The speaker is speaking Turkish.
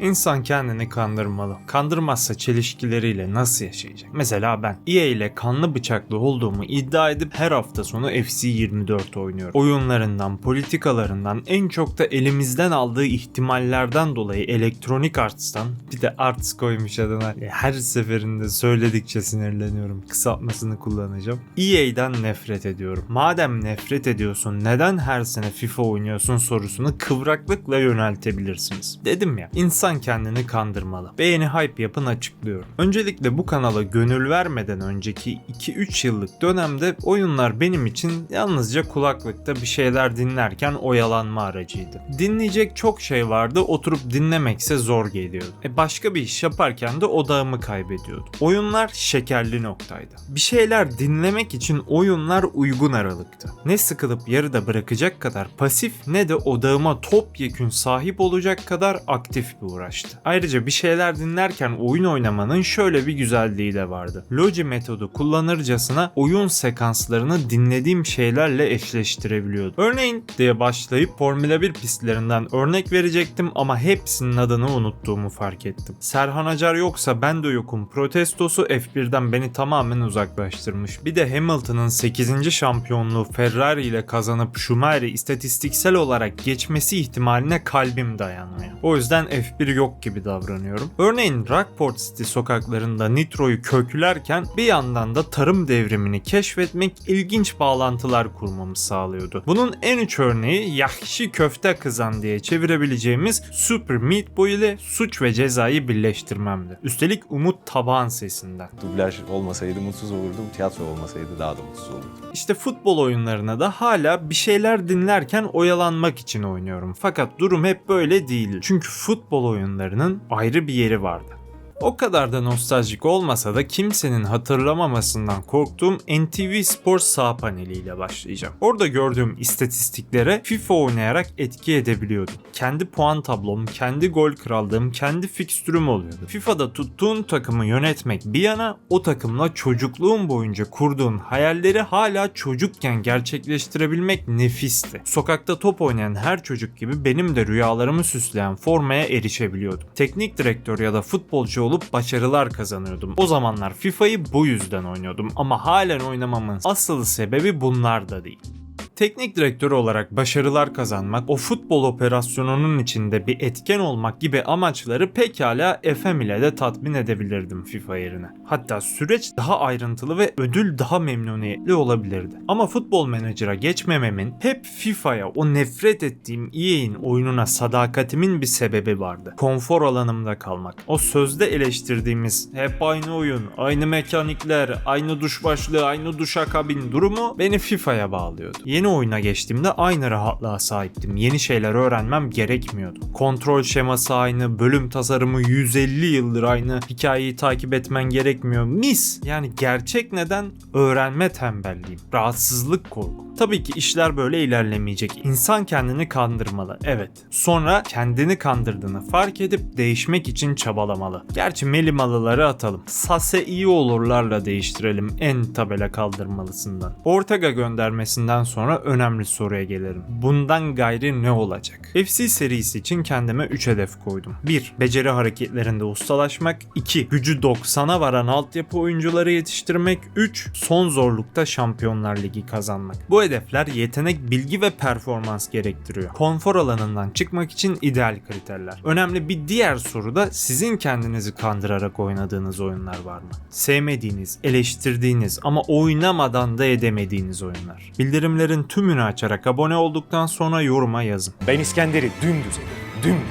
İnsan kendini kandırmalı. Kandırmazsa çelişkileriyle nasıl yaşayacak? Mesela ben EA ile kanlı bıçaklı olduğumu iddia edip her hafta sonu FC24 oynuyorum. Oyunlarından, politikalarından, en çok da elimizden aldığı ihtimallerden dolayı Electronic Arts'tan bir de Arts koymuş adına her seferinde söyledikçe sinirleniyorum. Kısaltmasını kullanacağım. EA'den nefret ediyorum. Madem nefret ediyorsun neden her sene FIFA oynuyorsun sorusunu kıvraklıkla yöneltebilirsiniz. Dedim ya insan kendini kandırmalı. Beğeni hype yapın açıklıyorum. Öncelikle bu kanala gönül vermeden önceki 2-3 yıllık dönemde oyunlar benim için yalnızca kulaklıkta bir şeyler dinlerken oyalanma aracıydı. Dinleyecek çok şey vardı oturup dinlemekse zor geliyordu. E başka bir iş yaparken de odağımı kaybediyordum. Oyunlar şekerli noktaydı. Bir şeyler dinlemek için oyunlar uygun aralıktı. Ne sıkılıp yarıda bırakacak kadar pasif ne de odağıma topyekün sahip olacak kadar aktif bir uğraştı. Ayrıca bir şeyler dinlerken oyun oynamanın şöyle bir güzelliği de vardı. Logi metodu kullanırcasına oyun sekanslarını dinlediğim şeylerle eşleştirebiliyordum. Örneğin diye başlayıp Formula 1 pistlerinden örnek verecektim ama hepsinin adını unuttuğumu fark ettim. Serhan Acar yoksa ben de yokum protestosu F1'den beni tamamen uzaklaştırmış. Bir de Hamilton'ın 8. şampiyonluğu Ferrari ile kazanıp Schumacher'i istatistiksel olarak geçmesi ihtimaline kalbim dayanmıyor. O yüzden F1 yok gibi davranıyorum. Örneğin Rockport City sokaklarında Nitro'yu köklerken bir yandan da tarım devrimini keşfetmek ilginç bağlantılar kurmamı sağlıyordu. Bunun en uç örneği Yahşi Köfte Kızan diye çevirebileceğimiz Super Meat Boy ile suç ve cezayı birleştirmemdi. Üstelik Umut Tabağan sesinden. Dublaj olmasaydı mutsuz olurdum, tiyatro olmasaydı daha da mutsuz olurdum. İşte futbol oyunlarına da hala bir şeyler dinlerken oyalanmak için oynuyorum. Fakat durum hep böyle değil. Çünkü futbol oyunlarının ayrı bir yeri vardı. O kadar da nostaljik olmasa da kimsenin hatırlamamasından korktuğum NTV Sports sağ paneliyle başlayacağım. Orada gördüğüm istatistiklere FIFA oynayarak etki edebiliyordum. Kendi puan tablom, kendi gol krallığım, kendi fikstürüm oluyordu. FIFA'da tuttuğun takımı yönetmek bir yana o takımla çocukluğun boyunca kurduğun hayalleri hala çocukken gerçekleştirebilmek nefisti. Sokakta top oynayan her çocuk gibi benim de rüyalarımı süsleyen formaya erişebiliyordum. Teknik direktör ya da futbolcu olup başarılar kazanıyordum. O zamanlar FIFA'yı bu yüzden oynuyordum ama halen oynamamın asıl sebebi bunlar da değil. Teknik direktör olarak başarılar kazanmak, o futbol operasyonunun içinde bir etken olmak gibi amaçları pekala FM ile de tatmin edebilirdim FIFA yerine. Hatta süreç daha ayrıntılı ve ödül daha memnuniyetli olabilirdi. Ama futbol menajera geçmememin hep FIFA'ya o nefret ettiğim EA'in oyununa sadakatimin bir sebebi vardı. Konfor alanımda kalmak. O sözde eleştirdiğimiz hep aynı oyun, aynı mekanikler, aynı duş başlığı, aynı duşakabin durumu beni FIFA'ya bağlıyordu. Yeni oyuna geçtiğimde aynı rahatlığa sahiptim. Yeni şeyler öğrenmem gerekmiyordu. Kontrol şeması aynı, bölüm tasarımı 150 yıldır aynı, hikayeyi takip etmen gerekmiyor. Mis! Yani gerçek neden? Öğrenme tembelliğim, rahatsızlık korku. Tabii ki işler böyle ilerlemeyecek. İnsan kendini kandırmalı. Evet. Sonra kendini kandırdığını fark edip değişmek için çabalamalı. Gerçi melimalıları atalım. Sase iyi olurlarla değiştirelim en tabela kaldırmalısından. Ortega göndermesinden sonra önemli soruya gelirim. Bundan gayri ne olacak? FC serisi için kendime 3 hedef koydum. 1. Beceri hareketlerinde ustalaşmak. 2. Gücü 90'a varan altyapı oyuncuları yetiştirmek. 3. Son zorlukta Şampiyonlar Ligi kazanmak. Bu hedefler yetenek, bilgi ve performans gerektiriyor. Konfor alanından çıkmak için ideal kriterler. Önemli bir diğer soru da sizin kendinizi kandırarak oynadığınız oyunlar var mı? Sevmediğiniz, eleştirdiğiniz ama oynamadan da edemediğiniz oyunlar. Bildirimlerin tümünü açarak abone olduktan sonra yoruma yazın. Ben İskender'i dümdüz ederim, dümdüz.